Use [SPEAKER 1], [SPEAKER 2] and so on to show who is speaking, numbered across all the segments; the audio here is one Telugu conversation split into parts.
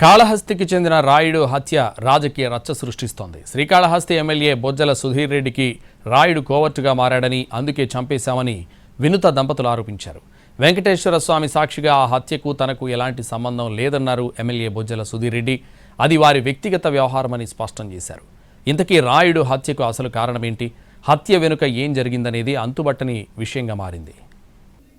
[SPEAKER 1] కాళహస్తికి చెందిన రాయుడు హత్య రాజకీయ రచ్చ సృష్టిస్తోంది. శ్రీకాళహస్తి ఎమ్మెల్యే బొజ్జల సుధీర్ రెడ్డికి రాయుడు కోవర్టుగా మారాడని అందుకే చంపేశామని వినుత దంపతులు ఆరోపించారు. వెంకటేశ్వర స్వామి సాక్షిగా ఆ హత్యకు తనకు ఎలాంటి సంబంధం లేదన్నారు ఎమ్మెల్యే బొజ్జల సుధీర్ రెడ్డి. అది వారి వ్యక్తిగత వ్యవహారమని స్పష్టం చేశారు. ఇంతకీ రాయుడు హత్యకు అసలు కారణమేంటి? హత్య వెనుక ఏం జరిగిందనేది అంతుబట్టని విషయంగా మారింది.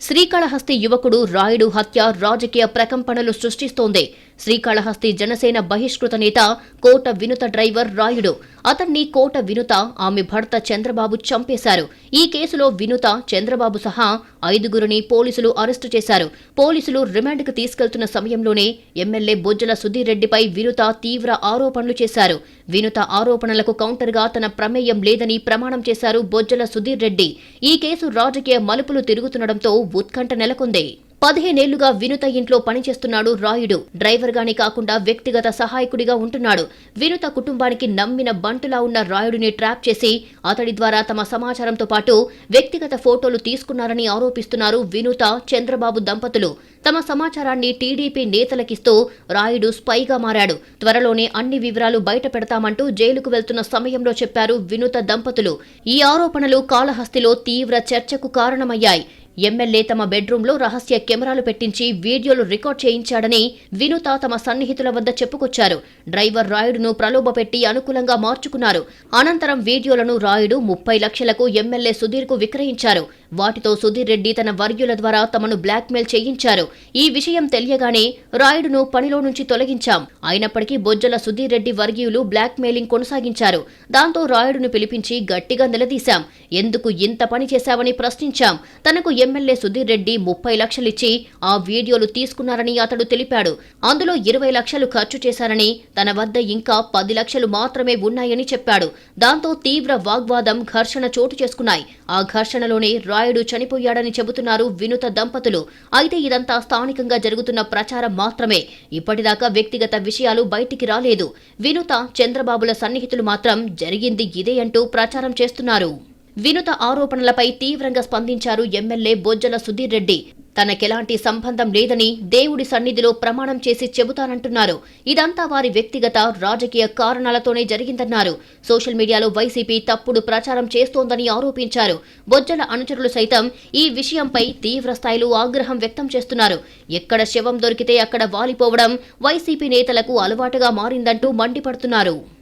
[SPEAKER 2] శ్రీకాళహస్తి యువకుడు రాయుడు హత్య రాజకీయ ప్రకంపనలు సృష్టిస్తోంది. శ్రీకాళహస్తి జనసేన బహిష్కృత నేత కోట వినుత డ్రైవర్ రాయుడు. అతన్ని కోట వినుత ఆమె భర్త చంద్రబాబు చంపేశారు. ఈ కేసులో వినుత చంద్రబాబు సహా ఐదుగురిని పోలీసులు అరెస్టు చేశారు. పోలీసులు రిమాండ్కు తీసుకెళ్తున్న సమయంలోనే ఎమ్మెల్యే బొజ్జల సుధీర్ రెడ్డిపై వినుత తీవ్ర ఆరోపణలు చేశారు. వినుత ఆరోపణలకు కౌంటర్గా తన ప్రమేయం లేదని ప్రమాణం చేశారు బొజ్జల సుధీర్ రెడ్డి ఈ కేసు రాజకీయ మలుపులు తిరుగుతుండటంతో ఉత్కంఠ నెలకొంది. పదిహేనేళ్ళుగా వినుత ఇంట్లో పనిచేస్తున్నాడు రాయుడు. డ్రైవర్గానే కాకుండా వ్యక్తిగత సహాయకుడిగా ఉంటున్నాడు. వినుత కుటుంబానికి నమ్మిన బంటులా ఉన్న రాయుడిని ట్రాప్ చేసి అతడి ద్వారా తమ సమాచారంతో పాటు వ్యక్తిగత ఫోటోలు తీసుకున్నారని ఆరోపిస్తున్నారు వినుత చంద్రబాబు దంపతులు. తమ సమాచారాన్ని టీడీపీ నేతలకిస్తూ రాయుడు స్పైగా మారాడు. త్వరలోనే అన్ని వివరాలు బయట పెడతామంటూ జైలుకు వెళ్తున్న సమయంలో చెప్పారు వినుత దంపతులు. ఈ ఆరోపణలు కాళహస్తిలో తీవ్ర చర్చకు కారణమయ్యాయి. ఎమ్మెల్యే తమ బెడ్రూంలో రహస్య కెమెరాలు పెట్టించి వీడియోలు రికార్డ్ చేయించాడని వినుత తమ సన్నిహితుల వద్ద చెప్పుకొచ్చారు. డ్రైవర్ రాయుడును ప్రలోభపెట్టి అనుకూలంగా మార్చుకున్నారు. అనంతరం వీడియోలను రాయుడు ముప్పై లక్షలకు ఎమ్మెల్యే సుధీర్కు విక్రయించారు. వాటితో సుధీర్ రెడ్డి తన వర్యుల ద్వారా తమను బ్లాక్మెయిల్ చేయించారు. ఈ విషయం తెలియగానే రాయుడును పనిలో నుంచి తొలగించాం. అయినప్పటికీ బొజ్జల సుధీర్ రెడ్డి వర్గీయులు బ్లాక్మెయిలింగ్ కొనసాగించారు. దాంతో రాయుడును పిలిపించి గట్టిగా నిలదీశాం. ఎందుకు ఇంత పని చేశావని ప్రశ్నించాం. తనకు ఎమ్మెల్యే సుధీర్ రెడ్డి ముప్పై లక్షలిచ్చి ఆ వీడియోలు తీసుకున్నారని అతడు తెలిపాడు. అందులో ఇరవై లక్షలు ఖర్చు చేశారని తన వద్ద ఇంకా పది లక్షలు మాత్రమే ఉన్నాయని చెప్పాడు. దాంతో తీవ్ర వాగ్వాదం ఘర్షణ చోటు చేసుకున్నాయి. ఆ ఘర్షణలోనే రాయుడు చనిపోయాడని చెబుతున్నారు వినుత దంపతులు. అయితే ఇదంతా స్థానికంగా జరుగుతున్న ప్రచారం మాత్రమే. ఇప్పటిదాకా వ్యక్తిగత విషయాలు బయటికి రాలేదు. వినుత చంద్రబాబుల సన్నిహితులు మాత్రం జరిగింది ఇదే అంటూ ప్రచారం చేస్తున్నారు. వినుత ఆరోపణలపై తీవ్రంగా స్పందించారు ఎమ్మెల్యే బొజ్జల సుధీర్ రెడ్డి. తనకెలాంటి సంబంధం లేదని దేవుడి సన్నిధిలో ప్రమాణం చేసి చెబుతానంటున్నారు. ఇదంతా వారి వ్యక్తిగత రాజకీయ కారణాలతోనే జరిగిందన్నారు. సోషల్ మీడియాలో వైసీపీ తప్పుడు ప్రచారం చేస్తోందని ఆరోపించారు. బొజ్జల అనుచరులు సైతం ఈ విషయంపై తీవ్ర స్థాయిలో ఆగ్రహం వ్యక్తం చేస్తున్నారు. ఎక్కడ శవం దొరికితే అక్కడ వాలిపోవడం వైసీపీ నేతలకు అలవాటుగా మారిందంటూ మండిపడుతున్నారు.